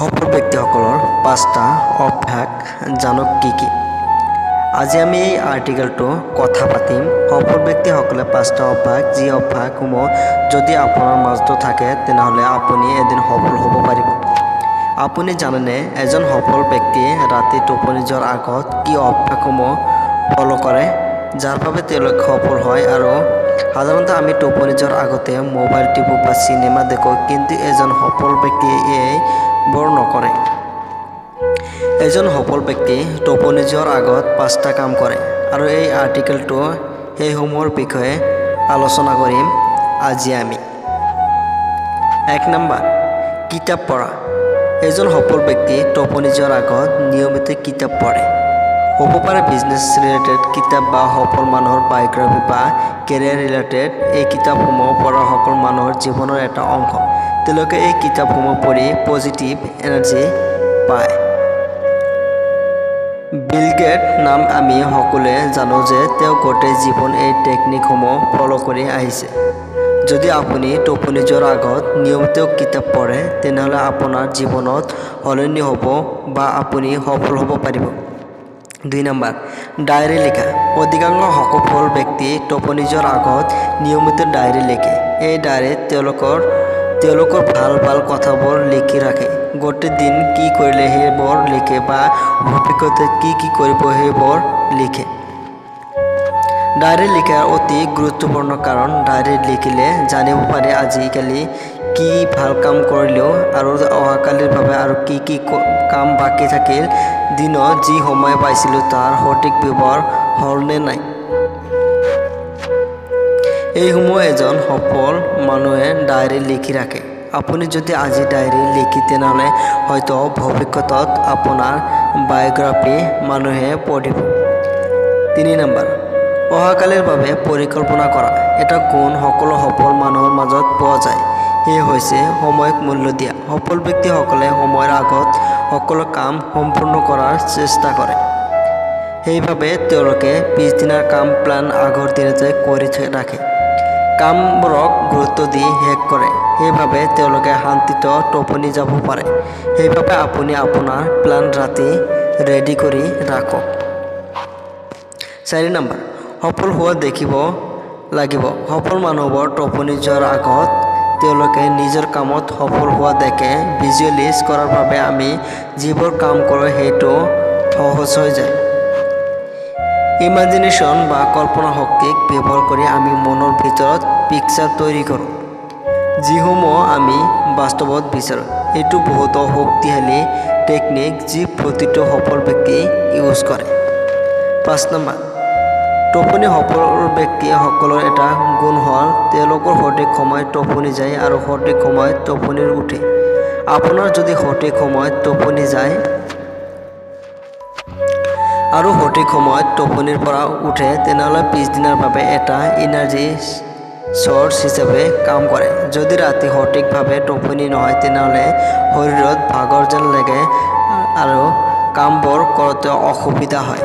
সফল ব্যক্তিসকলৰ পাঁচটা অভ্যাস জানক কি কি। আজি আমি এই আৰ্টিকেলটো কথা পাতিম। সফল ব্যক্তিসকলে পাঁচটা অভ্যাস, যি অভ্যাসসমূহ যদি আপোনাৰ মাজতো থাকে, তেনেহ'লে আপুনি এদিন সফল হ'ব পাৰিব। আপুনি জানেনে, এজন সফল ব্যক্তিয়ে ৰাতি টোপনি যোৱাৰ আগত কি অভ্যাসসমূহ ফ'ল' কৰে? যাৰ বাবে তেওঁলোক সফল হয় আৰু সাধাৰণতে আমি টোপনি যোৱাৰ আগতে মোবাইল টিপো বা চিনেমা দেখোঁ। কিন্তু এজন সফল ব্যক্তিয়ে এইবোৰ নকৰে এজন সফল ব্যক্তি টোপনি যোৱাৰ আগত পাঁচটা কাম কৰে আৰু এই আৰ্টিকেলটো সেইসমূহৰ বিষয়ে আলোচনা কৰিম আজি আমি। এক নম্বৰ, কিতাপ পঢ়া। এজন সফল ব্যক্তি টোপনি যোৱাৰ আগত নিয়মিত কিতাপ পঢ়ে। হ'ব পাৰে বিজনেছ ৰিলেটেড কিতাপ বা সফল মানুহৰ বায়'গ্ৰাফী বা কেৰিয়াৰ ৰিলেটেড এই কিতাপসমূহ পঢ়া সফল মানুহৰ জীৱনৰ এটা অংশ। তেওঁলোকে এই কিতাপসমূহ পঢ়ি পজিটিভ এনাৰ্জি পায়। বিল গেট নাম আমি সকলোৱে জানো যে তেওঁ গোটেই জীৱন এই টেকনিকসমূহ ফ'ল' কৰি আহিছে। যদি আপুনি টোপনি যোৱাৰ আগত নিয়মিত কিতাপ পঢ়ে, তেনেহ'লে আপোনাৰ জীৱনত সলনি হ'ব বা আপুনি সফল হ'ব পাৰিব। দুই নম্বৰ ডায়েৰী লিখা। অধিকাংশ সফল ব্যক্তি টোপনি যোৱাৰ আগত নিয়মিত ডায়েৰী লিখে। এই ডায়েৰীত তেওঁলোকৰ তেওঁলোকৰ ভালো ভালো কথাবোৰ লিখি ৰাখে। গোটেই দিন কি কৰিলে সেইবোৰ লিখে বা ভৱিষ্যতে কি কি কৰিব সেইবোৰ লিখে। ডায়েৰী লিখাৰ অতি গুৰুত্বপূৰ্ণ কাৰণ ডায়েৰী লিখিলে জানিব পাৰি আজিকালি কি ভালো কাম কৰিলেও আৰু অহাকালিৰ বাবে আৰু কি কি কাম বাকী থাকিল, দিনত যি সময় পাইছিলোঁ তাৰ সঠিক ব্যৱহাৰ হ'লনে নাই? এইসমূহ এজন সফল মানুহে ডায়েৰী লিখি ৰাখে। আপুনি যদি আজি ডায়েৰী লিখি তেনেহ'লে হয়তো ভৱিষ্যতত আপোনাৰ বায়'গ্ৰাফী মানুহে পঢ়িব। তিনি নম্বৰ, অহাকালিৰ বাবে পৰিকল্পনা কৰা। এটা গুণ সকলো সফল মানুহৰ মাজত পোৱা যায়। সেয়ে হৈছে সময়ক মূল্য দিয়া। সফল ব্যক্তিসকলে সময়ৰ আগত সকলো কাম সম্পূৰ্ণ কৰাৰ চেষ্টা কৰে। সেইবাবে তেওঁলোকে পিছদিনাৰ কাম প্লান আগৰ দিনতে কৰি ৰাখে, কামবোৰক গুৰুত্ব দি শেষ কৰে। সেইবাবে তেওঁলোকে শান্তিত টোপনি যাব পাৰে। সেইবাবে আপুনি আপোনাৰ প্লান ৰাতি ৰেডি কৰি ৰাখক। চাৰি নম্বৰ, সফল হোৱা দেখিব লাগিব। সফল মানুহবোৰ টোপনি যোৱাৰ আগত তেওঁলোকে নিজৰ কামত সফল হোৱা দেখে ভিজুৱেলাইজ কৰাৰ বাবে আমি যিবোৰ কাম কৰোঁ সেইটো সহজ হৈ যায়। ইমাজিনেশ্যন বা কল্পনা শক্তিক ব্যৱহাৰ কৰি আমি মনৰ ভিতৰত পিকচাৰ তৈৰি কৰোঁ, যিসমূহ আমি বাস্তৱত বিচাৰোঁ। এইটো বহুতো শক্তিশালী টেকনিক যি প্ৰতিটো সফল ব্যক্তিয়ে ইউজ কৰে। পাঁচ নম্বৰ টোপনি সফল ব্যক্তিসকলৰ এটা গুণ হ'ল, তেওঁলোকৰ সঠিক সময়ত টোপনি যায় আৰু সঠিক সময়ত টোপনি উঠে। আপোনাৰ যদি সঠিক সময়ত টোপনি যায় আৰু সঠিক সময়ত টোপনিৰ পৰা উঠে, তেনেহ'লে পিছদিনাৰ বাবে এটা এনাৰ্জি চ'ৰ্চ হিচাপে কাম কৰে। যদি ৰাতি সঠিকভাৱে টোপনি নহয়, তেনেহ'লে শৰীৰত ভাগৰ যেন লাগে আৰু কামবোৰ কৰোঁতে অসুবিধা হয়।